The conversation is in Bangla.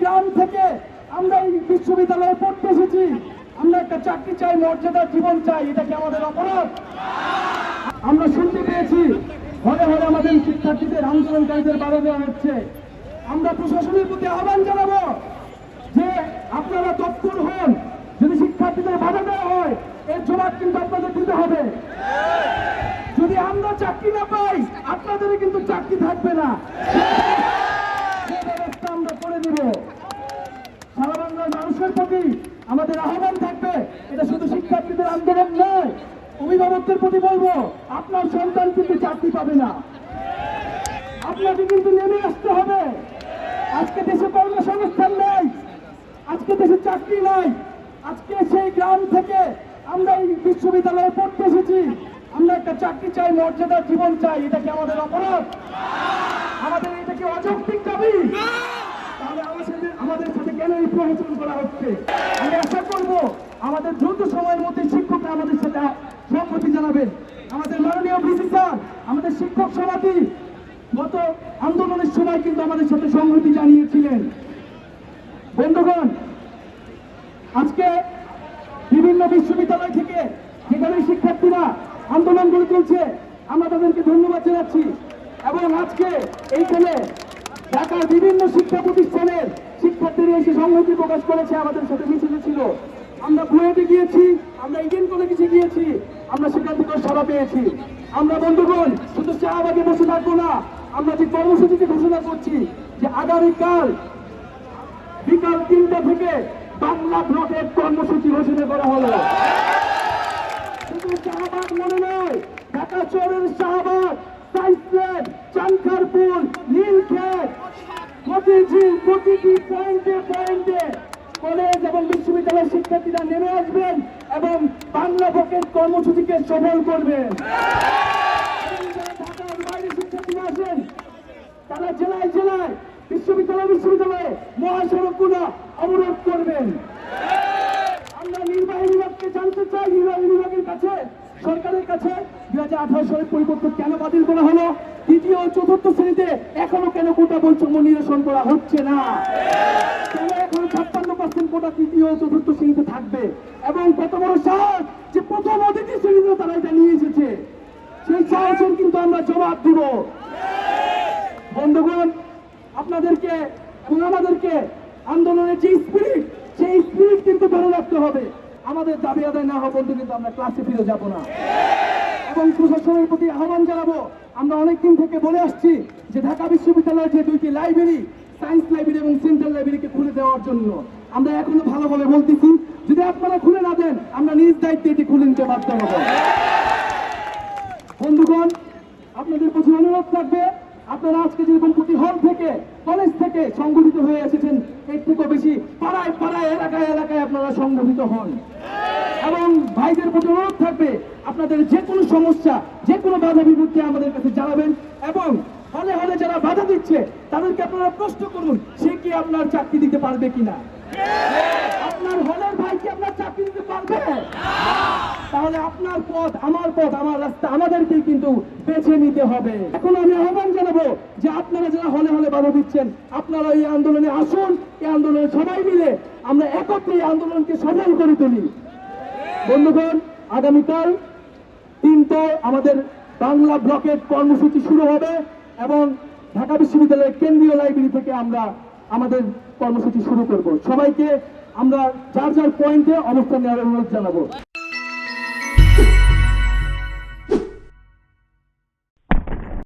গ্রাম থেকে আমরা এই বিশ্ববিদ্যালয়ে পড়তে এসেছি। আমরা একটা চাকরি চাই, মর্যাদার জীবন চাই, এটা কি আমাদের অপরাধ? আমরা শুনতে পেয়েছি ঘরে ঘরে আমাদের শিক্ষার্থীদের আন্দোলনকারীদের বাধা দেওয়া হচ্ছে। আমরা প্রশাসনের প্রতি আহ্বান জানাব যে আপনারা তৎপর হন। যদি শিক্ষার্থীদের বাধা দেওয়া হয়, এর জবাব কিন্তু আপনাদের দিতে হবে। যদি আমরা চাকরি না পাই আপনাদের কিন্তু চাকরি থাকবে না। দিব। সারা বাংলার মানুষের প্রতি আমাদের আহ্বান থাকবে, এটা শুধু শিক্ষার্থীদের আন্দোলন নয়, অভিভাবকদের প্রতি বলব, আপনার সন্তান কিন্তু চাকরি পাবে না। আপনাকে কিন্তু নেমে আসতে হবে। আজকে দেশে কর্মসংস্থান নেই, আজকে দেশে চাকরি নাই, আজকে সেই গ্রাম থেকে আমরা এই বিশ্ববিদ্যালয়ে পড়তে এসেছি। আমরা একটা চাকরি চাই, মর্যাদার জীবন চাই, এটা কি আমাদের অপরাধ? আমাদের এটা কি অযৌক্তিক দাবি তাহলে আমার সাথে আমাদের সাথে প্রহসন করা হচ্ছে। আমি আশা করব আমাদের দ্রুত সময়ের মধ্যে শিক্ষকরা আমাদের সাথে সম্মতি জানাবেন আমাদের মাননীয় ভিসি আমাদের শিক্ষক সমাধি গত আন্দোলনের সময় কিন্তু আমাদের সাথে সংহতি জানিয়েছিলেন। বন্ধুগণ, আজকে বিভিন্ন বিশ্ববিদ্যালয় থেকে যেখানে শিক্ষার্থীরা আন্দোলন গড়ে তুলছে, আমরা তাদেরকে ধন্যবাদ জানাচ্ছি। এবং আজকে এইখানে ঢাকার বিভিন্ন শিক্ষা প্রতিষ্ঠানের শিক্ষার্থীরা এসে সংহতি প্রকাশ করেছে, আমাদের সাথে মিছিলে ছিল। আমরা বুয়েটে গিয়েছি, আমরা ইডেন কলেজে গিয়েছি, আমরা সেখান থেকে সাড়া পেয়েছি। আমরা, বন্ধুগণ, শুধু শাহবাগে বসে থাকব না, আমরা যে কর্মসূচিতে ঘোষণা করছি যে আগামীকাল বিকাল তিনটা থেকে বাংলা ব্লকের কর্মসূচি ঘোষণা করা হলো শুধু শাহবাগ মনে নয় ঢাকা শহরের শাহবাগ সাইফ্লেট চানখারপুল নীলক্ষেত মতিঝিল প্রতিটি পয়েন্টে পয়েন্টে কলেজ এবং বিশ্ববিদ্যালয়ের শিক্ষার্থীরা নেমে আসবেন এবং বাংলা বকের কর্মসূচিকে সফল করবেন শিক্ষার্থীরা আসেন। তারা জেলায় জেলায়, বিশ্ববিদ্যালয়, বিশ্ববিদ্যালয়ে মহাসড়কগুলো অবরোধ করবেন। আমরা নির্বাহী বিভাগকে জানতে চাই, নির্বাহী বিভাগের কাছে, সরকারের কাছে দুই হাজার আঠারো সালের পরিবর্তন কেন বাতিল করা হলো? ও চতুর্থ শ্রেণীতে এখনও কেন কোটা বৈষম্য নিরসন করা হচ্ছে না? কেন এখন ছাপ্পান্ন পার্সেন্ট কোটা তৃতীয় চতুর্থ শ্রেণীতে থাকবে? এবং কত বড় সাহস যে প্রথম অতিথি শ্রেণীতে তারা এটা নিয়ে এসেছে? সেই সাহসের কিন্তু আমরা জবাব দিব। বন্ধুগণ, আপনাদেরকে এবং আমাদেরকে আন্দোলনের যে স্পিরিট সেই স্পিরিট কিন্তু ধরে রাখতে হবে। আমাদের দাবি আদায় না হওয়া পর্যন্ত কিন্তু আমরা ক্লাসে ফিরে যাব না। এবং প্রশাসনের প্রতি আহ্বান জানাব আমরা অনেকদিন থেকে বলে আসছি যে ঢাকা বিশ্ববিদ্যালয়ের যে দুইটি লাইব্রেরি, সায়েন্স লাইব্রেরি এবং সেন্ট্রাল লাইব্রেরিকে খুলে দেওয়ার জন্য আমরা এখনও ভালোভাবে বলতেছি, যদি আপনারা খুলে না দেন, আমরা নিজ দায়িত্বে এটি খুলে নিতে বাধ্য হব। বন্ধুগণ, আপনাদের প্রতি অনুরোধ থাকবে, আপনারা আজকে যেরকম প্রতি হল থেকে, কলেজ থেকে সংগঠিত হয়ে এসেছেন, এর থেকেও বেশি পাড়ায় পাড়ায়, এলাকায় এলাকায় আপনারা সংগঠিত হন। এবং ভাইদের প্রতি অনুরোধ থাকবে, আপনাদের যে কোনো সমস্যা, যে কোনো বাধা বিপত্তি আমাদের কাছে জানাবেন এবং হলে হলে যারা বাধা দিচ্ছে, তাদেরকে আপনারা প্রশ্ন করুন, সে কি আপনার চাকরি দিতে পারবে কিনা? আপনার হলের ভাই কি আপনার চাকরি দিতে পারবে? তাহলে আপনার পথ, আমার পথ, আমার রাস্তা আমাদেরকেই কিন্তু বেছে নিতে হবে। এখন আমি আহ্বান জানাব যে আপনারা যারা হলে হলে বাধা দিচ্ছেন, আপনারা এই আন্দোলনে আসুন, এই আন্দোলনে সবাই মিলে আমরা একত্রে এই আন্দোলনকে সফল করে তুলি। বন্ধুগণ, আগামীকাল তিনটে আমাদের বাংলা ব্লকের কর্মসূচি শুরু হবে এবং ঢাকা বিশ্ববিদ্যালয়ের কেন্দ্রীয় লাইব্রেরি থেকে আমরা আমাদের কর্মসূচি শুরু করব। সবাইকে আমরা যার যার পয়েন্টে অবস্থান নেওয়ার অনুরোধ জানাব।